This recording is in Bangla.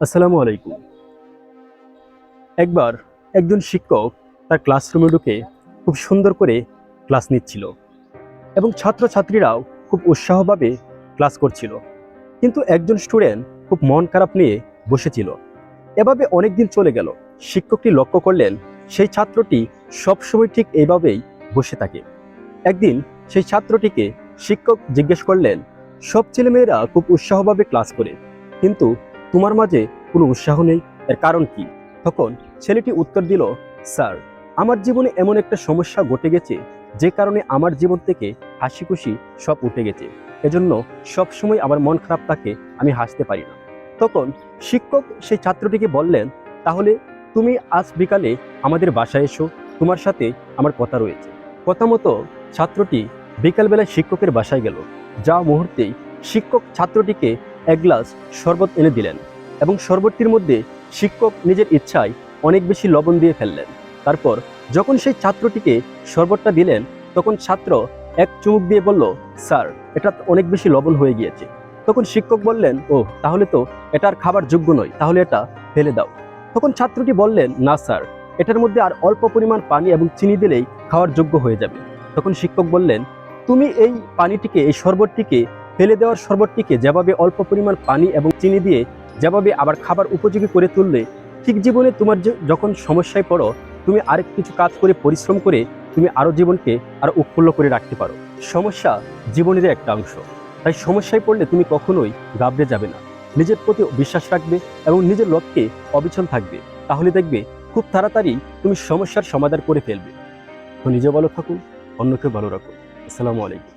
আসসালামু আলাইকুম। একবার একজন শিক্ষক তার ক্লাসরুমে ঢুকে খুব সুন্দর করে ক্লাস নিচ্ছিল এবং ছাত্রছাত্রীরাও খুব উৎসাহভাবে ক্লাস করছিল। কিন্তু একজন স্টুডেন্ট খুব মন খারাপ নিয়ে বসেছিল। এভাবে অনেক দিন চলে গেল। শিক্ষকটি লক্ষ্য করলেন সেই ছাত্রটি সবসময় ঠিক এইভাবেই বসে থাকে। একদিন সেই ছাত্রটিকে শিক্ষক জিজ্ঞেস করলেন, সব ছেলেমেয়েরা খুব উৎসাহভাবে ক্লাস করে, কিন্তু তোমার মাঝে কোনো উৎসাহ নেই? এর কারণ কি? তখন ছেলেটি উত্তর দিল, স্যার, আমার জীবনে এমন একটা সমস্যা ঘটে গেছে, যে কারণে আমার জীবন থেকে হাসি খুশি সব উঠে গেছে। এজন্য সবসময় আমার মন খারাপ থাকে, আমি হাসতে পারি না। তখন শিক্ষক সেই ছাত্রটিকে বললেন, তাহলে তুমি আজ বিকালে আমাদের বাসায় এসো, তোমার সাথে আমার কথা রয়েছে। কথা মতো ছাত্রটি বিকালবেলায় শিক্ষকের বাসায় গেল। যা মুহূর্তেই শিক্ষক ছাত্রটিকে এক গ্লাস শরবত এনে দিলেন এবং শরবতটির মধ্যে শিক্ষক নিজের ইচ্ছায় অনেক বেশি লবণ দিয়ে ফেললেন। তারপর যখন সেই ছাত্রটিকে শরবতটা দিলেন, তখন ছাত্র এক চুমুক দিয়ে বলল, স্যার, এটা অনেক বেশি লবণ হয়ে গিয়েছে। তখন শিক্ষক বললেন ও তাহলে তো এটা আর খাবার যোগ্য নয়, তাহলে এটা ফেলে দাও। তখন ছাত্রটি বললেন, না, স্যার, এটার মধ্যে আর অল্প পরিমাণ পানি এবং চিনি দিলেই খাওয়ার যোগ্য হয়ে যাবে। তখন শিক্ষক বললেন, তুমি এই পানিটিকে, এই শরবতটিকে ফেলে দেওয়ার শরবতটিকে যেভাবে অল্প পরিমাণ পানি এবং চিনি দিয়ে যেভাবে আবার খাবার উপযোগী করে তুললে, ঠিক জীবনে তোমার যখন সমস্যায় পড়ো, তুমি আরেক কিছু কাজ করে পরিশ্রম করে তুমি আরও জীবনকে আরও উৎফুল্ল করে রাখতে পারো। সমস্যা জীবনের একটা অংশ। তাই সমস্যায় পড়লে তুমি কখনোই গাবড়ে যাবে না। নিজের প্রতি বিশ্বাস রাখবে এবং নিজের লক্ষ্যে অবিচল থাকবে। তাহলে দেখবে খুব তাড়াতাড়ি তুমি সমস্যার সমাধান করে ফেলবে। তো নিজে ভালো থাকুন অন্যকে ভালো রাখুন। আসসালামু আলাইকুম।